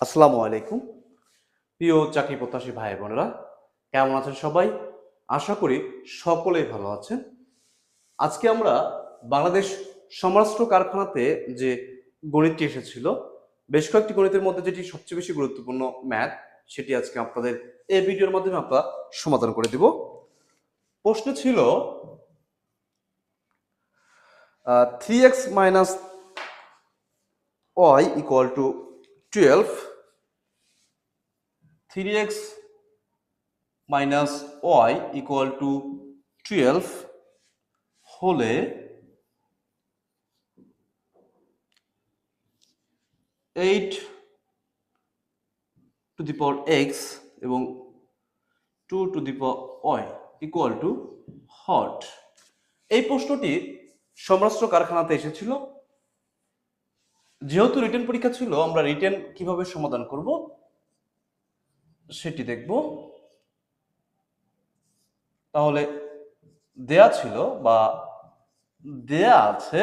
আসসালামু আলাইকুম। প্রিয় চাকরি প্রত্যাশী ভাই বোনেরা, কেমন আছেন সবাই? আশা করি সকলেই ভালো আছেন। আজকে আমরা বাংলাদেশ সমরাষ্ট্র কারখানাতে যে গণিতটি এসেছিল, বেশ কয়েকটি গণিতের মধ্যে যেটি সবচেয়ে বেশি গুরুত্বপূর্ণ ম্যাথ, সেটি আজকে আপনাদের এই ভিডিওর মাধ্যমে আমরা সমাধান করে দিব। প্রশ্ন ছিল three x minus y equal to twelve three x minus y equal to twelve হলে eight to the power x এবং two to the power y equal to hot এই প্রশ্নটি সমরাষ্ট্র কারখানাতে এসেছিল। যেহেতু রিটেন পরীক্ষা ছিল, আমরা রিটেন কীভাবে সমাধান করব? সেটি দেখব। তাহলে দেয়া ছিল বা দেয়া আছে,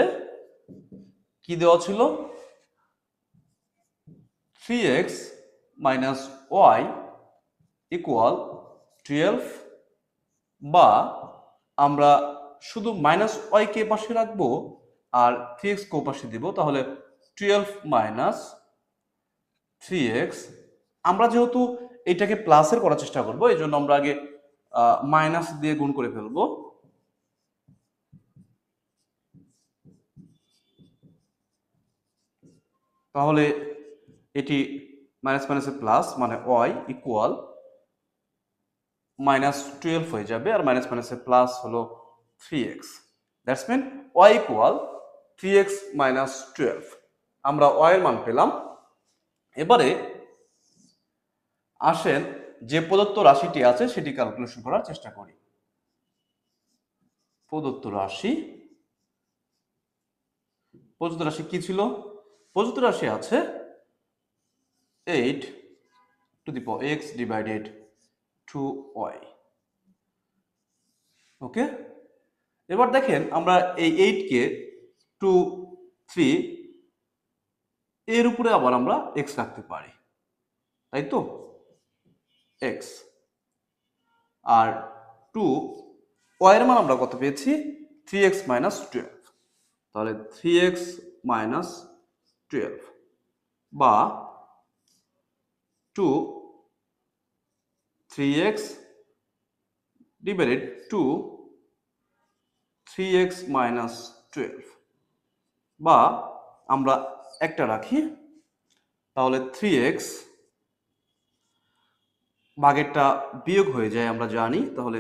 কি দেওয়া ছিল? Three x minus y equal twelve বা আমরা শুধু মাইনাস ওয়াইকে পাশে রাখব আর থ্রি এক্স কো পাশে দিব। তাহলে টুয়েলভ মাইনাস থ্রি এক্স আমরা যেহেতু এটাকে প্লাসের করার চেষ্টা করব, এই জন্য আমরা আগে মাইনাস দিয়ে গুণ করে ফেলব। তাহলে এটি মাইনাস মাইনাসে প্লাস মানে ওয়াই ইকুয়াল মাইনাস টুয়েলভ হয়ে যাবে, আর মাইনাস মাইনাসে প্লাস হলো three x that's mean y equal three x minus twelve আমরা ওয়াইয়ের মান পেলাম। এবারে আসেন যে প্রদত্ত রাশিটি আছে সেটি ক্যালকুলেশন করার চেষ্টা করি। প্রদত্ত রাশি প্রদত্ত রাশি কি ছিল? প্রদত্ত রাশি আছে eight to the power x divided to y okay এবার দেখেন আমরা এই এইটকে টু থ্রি এর উপরে আবার আমরা এক্স রাখতে পারি। তাই তো? এক্স আর টু ওয়াইয়ের মান আমরা কত পেয়েছি? থ্রি এক্স মাইনাস টুয়েলভ তাহলে থ্রি এক্স মাইনাস টুয়েলভ বা two three x divided to three x minus twelve বা আমরা একটা রাখি তাহলে থ্রি এক্স ভাগেরটা বিয়োগ হয়ে যায় আমরা জানি তাহলে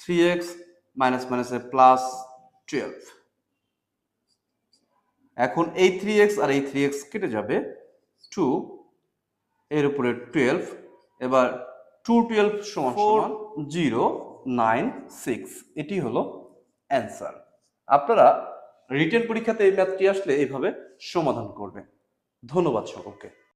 থ্রি এক্স মাইনাস মাইনাসে প্লাস টুয়েলভ এখন এই থ্রি এক্স আর এই থ্রি এক্স কেটে যাবে টু এর উপরে টুয়েলভ এবার টু টুয়েলভ সমান ফোর জিরো নাইন সিক্স এটি হলো অ্যান্সার আপনারা রিটেন পরীক্ষাতে এই ম্যাথটি আসলে এইভাবে সমাধান করবে। ধন্যবাদ সকলকে।